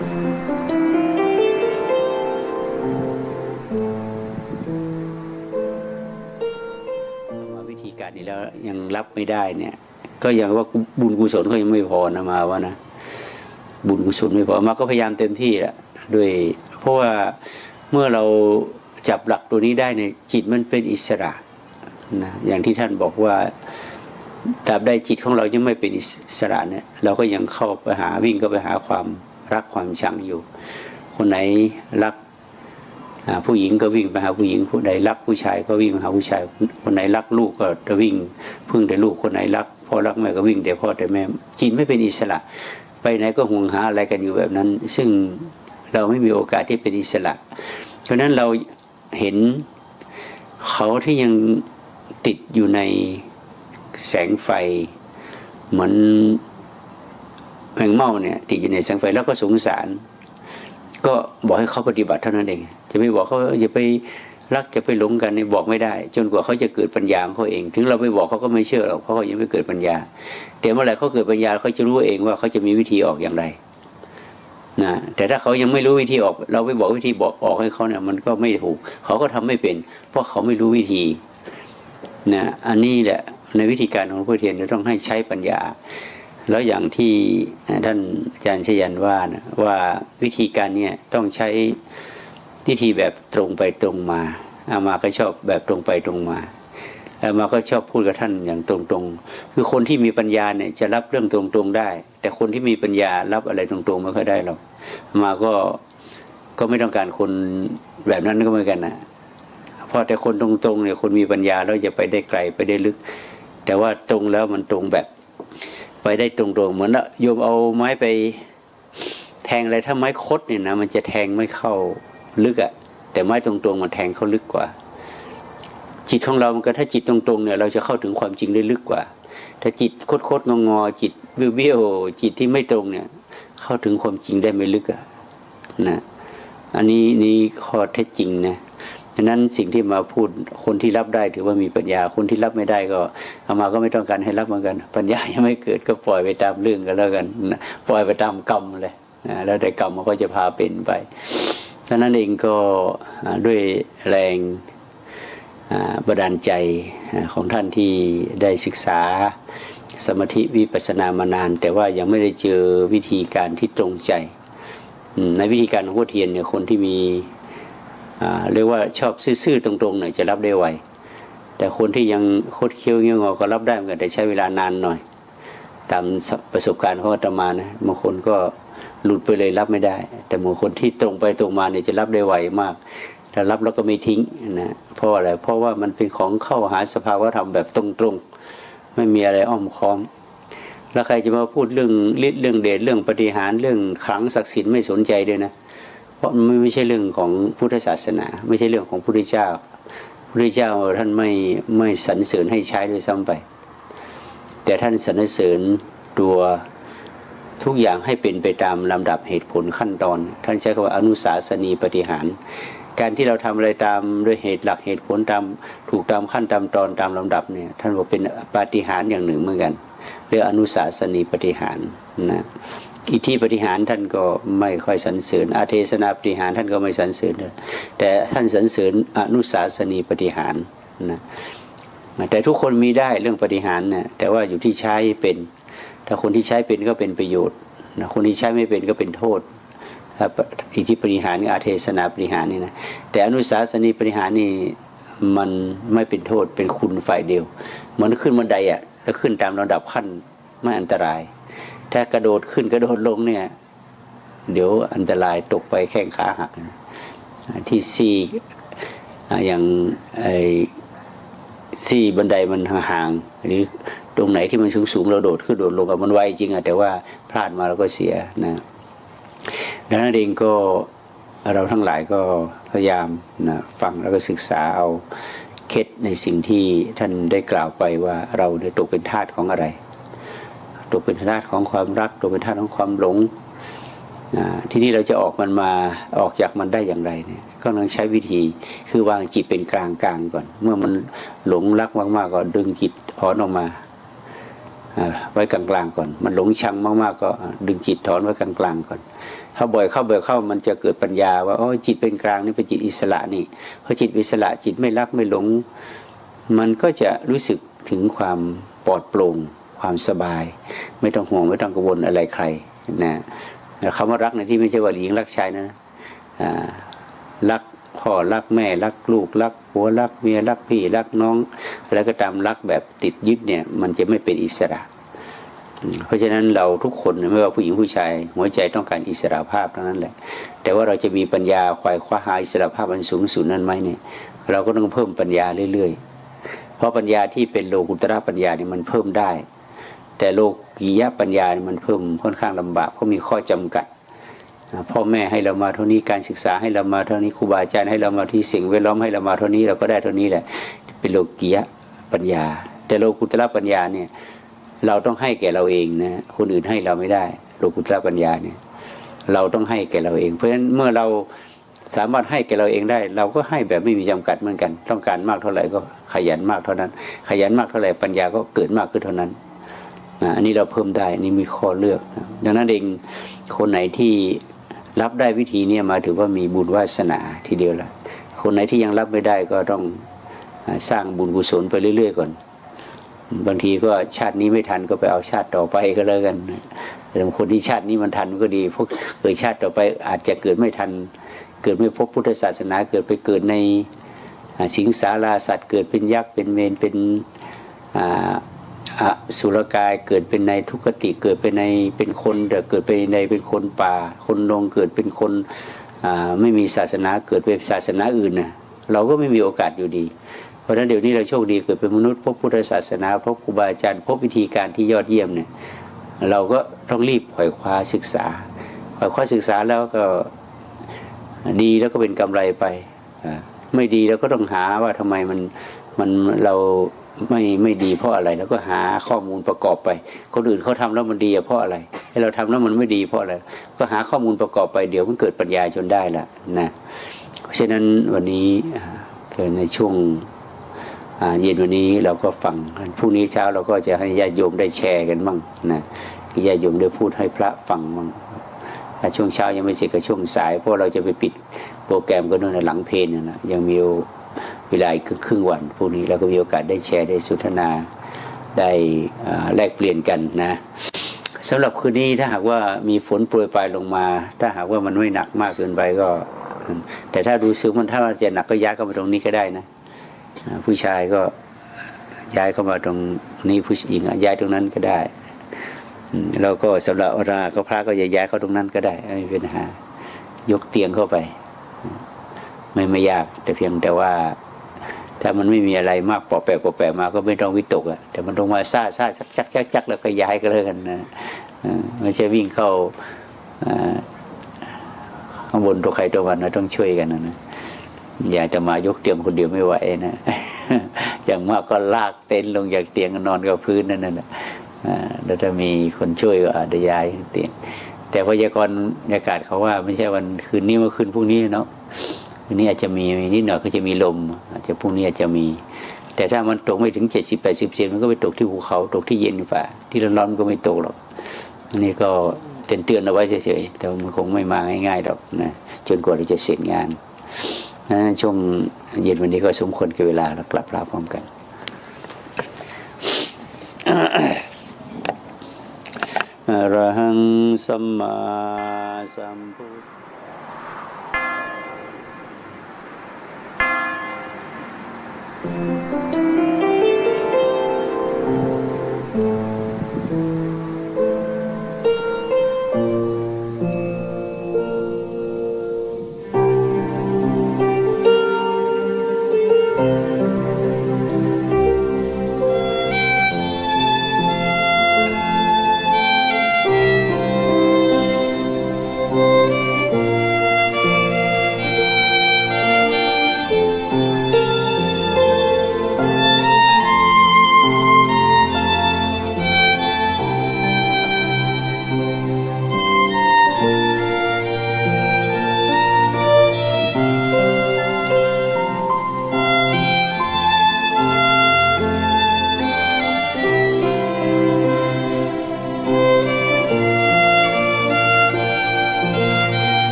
ว่าวิธีการนี้แล้วยังรับไม่ได้เนี่ย ก็ยังว่าบุญกุศลก็ยังไม่พอนะมาว่านะบุญกุศลไม่พอมาก็พยายามเต็มที่ละด้วย เพราะว่าเมื่อเราจับหลักตัวนี้ได้เนี่ยจิตมันเป็นอิสระนะอย่างที่ท่านบอกว่าตราบใดจิตของเรายังไม่เป็นอิสระเนี่ยเราก็ยังเข้าไปหาวิ่งก็ไปหาความ รักความชังอยู่ คนไหนรักผู้หญิงก็วิ่งไปหาผู้หญิงผู้ใดรักผู้ชายก็วิ่งไปหาผู้ชาย คนไหนรักลูกก็จะวิ่งพึ่งแต่ลูกคนไหนรักพ่อรักแม่ก็วิ่งแต่พ่อแต่แม่จิตไม่เป็นอิสระ ไปไหนก็ห่วงหาอะไรกันอยู่แบบนั้น ซึ่งเราไม่มีโอกาสที่เป็นอิสระ เพราะนั้นเราเห็นเขาที่ยังติดอยู่ในแสงไฟเหมือน แมงเม่าเนี่ยติดอยู่ในแสงไฟแล้วก็สงสาร ก็บอกให้เขาปฏิบัติเท่านั้นเอง จะไม่บอกเขาอย่าไปรักจะไปหลงกันเนี่ยบอกไม่ได้ จนกว่าเขาจะเกิดปัญญาของเขาเอง ถึงเราไปบอกเขาก็ไม่เชื่อหรอกเพราะเขายังไม่เกิดปัญญา แต่เมื่อไหร่เขาเกิดปัญญาเขาจะรู้เองว่าเขาจะมีวิธีออกอย่างไรนะแต่ถ้าเขายังไม่รู้วิธีออก เราไปบอกวิธีบอกออกให้เขาเนี่ยมันก็ไม่ถูก เขาก็ทำไม่เป็น เพราะเขาไม่รู้วิธีนะอันนี้แหละในวิธีการของผู้เทียนจะต้องให้ใช้ปัญญา แล้วอย่างที่ท่านอาจารย์ชยันว่านะว่าวิธีการเนี่ยต้องใช้วิธีแบบตรงไปตรงมาอามาก็ชอบแบบตรงไปตรงมาอามาก็ชอบพูดกับท่านอย่างตรงๆ คือคนที่มีปัญญาเนี่ยจะรับเรื่องตรงๆได้ แต่คนที่มีปัญญารับอะไรตรงๆไม่ค่อยได้หรอกอมาก็ก็ไม่ต้องการคนแบบนั้นก็เหมือนกันนะเพราะแต่คนตรงๆเนี่ยคนมีปัญญาแล้วจะไปได้ไกลไปได้ลึก แต่ว่าตรงแล้วมันตรงแบบ ไปได้ตรงๆเหมือนละโยมเอาไม้ไปแทงอะไรถ้าไม้คดเนี่ยนะมันจะแทงไม่เข้าลึกอะแต่ไม้ตรงๆมันแทงเข้าลึกกว่า จิตของเรามันก็ถ้าจิตตรงๆเนี่ยเราจะเข้าถึงความจริงได้ลึกกว่า ถ้าจิตคดๆงอๆจิตเบี้ยวๆจิตที่ไม่ตรงเนี่ย เข้าถึงความจริงได้ไม่ลึกอะนะอันนี้นี่ข้อเท็จจริงนะะนั้นสิ่งที่มาพูดคนที่รับได้ถือว่ามีปัญญาคนที่รับไม่ได้ก็เอามาก็ไม่ต้องการให้รับเหมือนกัน ปัญญายังไม่เกิดก็ปล่อยไปตามเรื่องกันแล้วกันปล่อยไปตามกรรมเลยนะแล้วแต่กรรมมันก็จะพาเป็นไปฉะนั้นเองก็ด้วยแรงบันดาลใจของท่านที่ได้ศึกษาสมาธิวิปัสสนามานาน แต่ว่ายังไม่ได้เจอวิธีการที่ตรงใจในวิธีการของพุทเทียนเนี่ยคนที่มี เรียกว่าชอบซื่อๆตรงๆหน่อยจะรับได้ไวแต่คนที่ยังโคดเคี้ยวเงี้ยงอก็รับได้เหมือนกันแต่ใช้เวลานานหน่อย ตามประสบการณ์ของอาตมานะบางคนก็หลุดไปเลยรับไม่ได้ แต่บางคนที่ตรงไปตรงมาเนี่ยจะรับได้ไวมากถ้ารับแล้วก็ไม่ทิ้งนะเพราะอะไรเพราะว่ามันเป็นของเข้าหาสภาวะธรรมแบบตรงๆ ไม่มีอะไรอ้อมค้อม แล้วใครจะมาพูดเรื่องฤทธิ์เรื่องเดชเรื่องปฏิหารเรื่องขลังศักดิ์สิทธิ์ไม่สนใจด้วยนะ เพราะมันไม่ใช่เรื่องของพุทธศาสนา ไม่ใช่เรื่องของพระพุทธเจ้าพระพุทธเจ้าท่านไม่ไม่สรรเสริญให้ใช้ด้วยซ้ำไป แต่ท่านสรรเสริญตัวทุกอย่างให้เป็นไปตามลำดับเหตุผลขั้นตอน ท่านใช้คำว่าอนุสาสนีปฏิหาร การที่เราทำอะไรตามด้วยเหตุหลักเหตุผลตามถูกตามขั้นตามตอนตามลำดับเนี่ยท่านบอกเป็นปาฏิหาริย์อย่างหนึ่งเหมือนกันเรียกอนุสาสนีปฏิหารนะ อิทธิปฏิหารท่านก็ไม่ค่อยสรรเสริญอาเทศนาปฏิหารท่านก็ไม่สรรเสริญเลยแต่ท่านสรรเสริญอนุสาสนีปฏิหารนะแต่ทุกคนมีได้เรื่องปฏิหารนะแต่ว่าอยู่ที่ใช้เป็น ถ้าคนที่ใช้เป็นก็เป็นประโยชน์นะคนที่ใช้ไม่เป็นก็เป็นโทษครับอิทธิปฏิหารกับอาเทศนาปฏิหารนี่นะแต่อนุสาสนีปฏิหารนี่มันไม่เป็นโทษเป็นคุณฝ่ายเดียว เหมือนขึ้นบันไดอะแล้วขึ้นตามระดับขั้นไม่อันตราย ถ้ากระโดดขึ้นกระโดดลงเนี่ย เดี๋ยวอันตรายตกไปแข้งขาหักนะที่ซี่อย่างไอ้ซี่บันไดมันห่างๆหรือตรงไหนที่มันสูงๆเราโดดขึ้นโดดลงกับมันไวจริงอะแต่ว่าพลาดมาเราก็เสียนะดังนั้นเองก็เราทั้งหลายก็พยายามนะฟังแล้วก็ศึกษาเอาเคล็ดในสิ่งที่ท่านได้กล่าวไปว่าเราได้ตกเป็นทาสของอะไร ตกเป็นทาสของความรักตกเป็นทาสของความหลงทีนี้เราจะออกมันมาออกจากมันได้อย่างไรเนี่ยก็ต้องใช้วิธีคือวางจิตเป็นกลางกลางก่อน เมื่อมันหลงรักมากๆก็ดึงจิตถอนออกมาไว้กลางๆก่อน มันหลงชังมากๆก็ดึงจิตถอนไว้กลางๆก่อน ถ้าบ่อยเข้าบ่อยเข้ามันจะเกิดปัญญา ว่าอ๋อจิตเป็นกลางนี่เป็นจิตอิสระนี่พอจิตอิสระจิตไม่รักไม่หลง มันก็จะรู้สึกถึงความปลอดโปร่ง ความสบาย ไม่ต้องห่วงไม่ต้องกังวลอะไรใครนะคำว่ารักในที่ไม่ใช่ว่าหญิงรักชายนะอ่ารักพ่อรักแม่รักลูกรักผัวรักเมียรักพี่รักน้อง แล้วก็ตามรักแบบติดยึดเนี่ยมันจะไม่เป็นอิสระ เพราะฉะนั้นเราทุกคนไม่ว่าผู้หญิงผู้ชาย หัวใจต้องการอิสระภาพทั้งนั้นแหละ แต่ว่าเราจะมีปัญญาควายคว้าหาอิสระภาพอันสูงสุดนั้นไหมเนี่ยเราก็ต้องเพิ่มปัญญาเรื่อยๆ เพราะปัญญาที่เป็นโลกุตระปัญญาเนี่ยมันเพิ่มได้ แต่โลกียะปัญญาเนี่ยมันเพิ่มค่อนข้างลำบากเพราะมีข้อจำกัดพ่อแม่ให้เรามาเท่านี้การศึกษาให้เรามาเท่านี้ครูบาอาจารย์ให้เรามาที่สิ่งแวดล้อมให้เรามาเท่านี้เราก็ได้เท่านี้แหละ เป็นโลกียะปัญญา แต่โลกุตระปัญญาเนี่ยเราต้องให้แก่เราเองนะคนอื่นให้เราไม่ได้ โลกุตระปัญญาเนี่ยเราต้องให้แก่เราเอง เพราะฉะนั้นเมื่อเราสามารถให้แก่เราเองได้ เราก็ให้แบบไม่มีจำกัดเหมือนกัน ต้องการมากเท่าไหร่ก็ขยันมากเท่านั้น ขยันมากเท่าไหร่ปัญญาก็เกิดมากขึ้นเท่านั้น อันนี้เราเพิ่มได้นี่มีข้อเลือกนะดังนั้นเองคนไหนที่รับได้วิธีนี้มาถือว่ามีบุญวาสนาทีเดียวละคนไหนที่ยังรับไม่ได้ก็ต้องสร้างบุญกุศลไปเรื่อย ๆ ก่อน บางทีก็ชาตินี้ไม่ทันก็ไปเอาชาติต่อไปก็แล้วกันแต่คนที่ชาตินี้มันทันก็ดีพวกเกิดชาติต่อไปอาจจะเกิดไม่ทัน เกิดไม่พบพุทธศาสนาเกิดไปเกิดในสิงสาราสัตว์เกิดเป็นยักษ์เป็นเมนเป็น อสุรกายเกิดเป็นในทุกติเกิดเป็นในเป็นคนแต่เกิดเป็นในเป็นคนป่า คนนงเกิดเป็นคนไม่มีศาสนาเกิดเป็นศาสนาอื่นน่ะเราก็ไม่มีโอกาสอยู่ดี เพราะฉะนั้นเดี๋ยวนี้เราโชคดีเกิดเป็นมนุษย์พบพุทธศาสนาพบครูบาอาจารย์พบวิธีการที่ยอดเยี่ยมเนี่ยเราก็ต้องรีบขวายคว้าศึกษาขวายคว้าศึกษาแล้วก็ดีแล้วก็เป็นกำไรไปไม่ดีเราก็ต้องหาว่าทำไมมันมันเรา ไม่ไม่ดีเพราะอะไรแล้วก็หาข้อมูลประกอบไป คนอื่นเขาทำแล้วมันดีเพราะอะไรให้เราทำแล้วมันไม่ดีเพราะอะไร ก็หาข้อมูลประกอบไปเดี๋ยวมันเกิดปัญญาจนได้ละนะเพราะฉะนั้นวันนี้เกิดในช่วงเย็นวันนี้เราก็ฟังพรุ่งนี้เช้าเราก็จะให้ญาติโยมได้แชร์กันบ้างนะญาติโยมได้พูดให้พระฟังบ้างช่วงเช้ายังไม่เสร็จก็ช่วงสายเพราะเราจะไปปิดโปรแกรมก็นู่นนหลังเพลนนะยังมี เวลาอีกครึ่งวันพรุ่งนี้เราก็มีโอกาสได้แชร์ได้สนทนาได้แลกเปลี่ยนกันนะสำหรับคืนนี้ถ้าหากว่ามีฝนโปรยปลายลงมา ถ้าหากว่ามันไม่หนักมากเกินไปก็ แต่ถ้ารู้สึกมันถ้ามันจะหนักก็ย้ายเข้ามาตรงนี้ก็ได้นะ ผู้ชายก็ย้ายเข้ามาตรงนี้ผู้หญิงย้ายตรงนั้นก็ได้อืมแล้วก็สำหรับราก็พระก็ย้ายเข้าตรงนั้นก็ได้ไม่เป็นปัญหายกเตียงเข้าไป ไม่ไม่ยากแต่เพียงแต่ว่า ถ้ามันไม่มีอะไรมากปอแปะปอแปะมาก็ไม่ต้องวิตกอะแต่มันลงมาซ่าซ่าจักจักจักจักแล้วก็ย้ายก็เลยกันนะอ่าไม่ใช่วิ่งเข้าอ่าข้างบนตัวใครตัวมันนะต้องช่วยกันนะอยากจะมายกเตียงคนเดียวไม่ไหวนะอย่างมากก็ลากเต็นท์ลงจากเตียงนอนกับพื้นนั่นน่ะอ่าแล้วถ้ามีคนช่วยก็อาจจะย้ายเตียงแต่พยากรณ์อากาศเขาว่า ไม่ใช่วันคืนนี้เมื่อคืนพรุ่งนี้เนาะ คืนนี้อาจจะมีนิดหน่อยก็จะมีลม อาจจะพรุ่งนี้อาจจะมี แต่ถ้ามันตกไม่ถึงเจ็ดสิบแปดสิบเซนมันก็ไปตกที่ภูเขาตกที่เย็นฝ่าที่ร้อนๆมันก็ไม่ตกหรอกนนี้ก็เตือนเตือนๆเอาไว้เฉยๆแต่มันคงไม่มาง่ายๆหรอกนะจนกว่าเราจะเสร็จงานนะช่วงเย็นวันนี้ก็สมควรกับเวลาเรากลับลาพร้อมกันอรหังสัมมาสัมพุท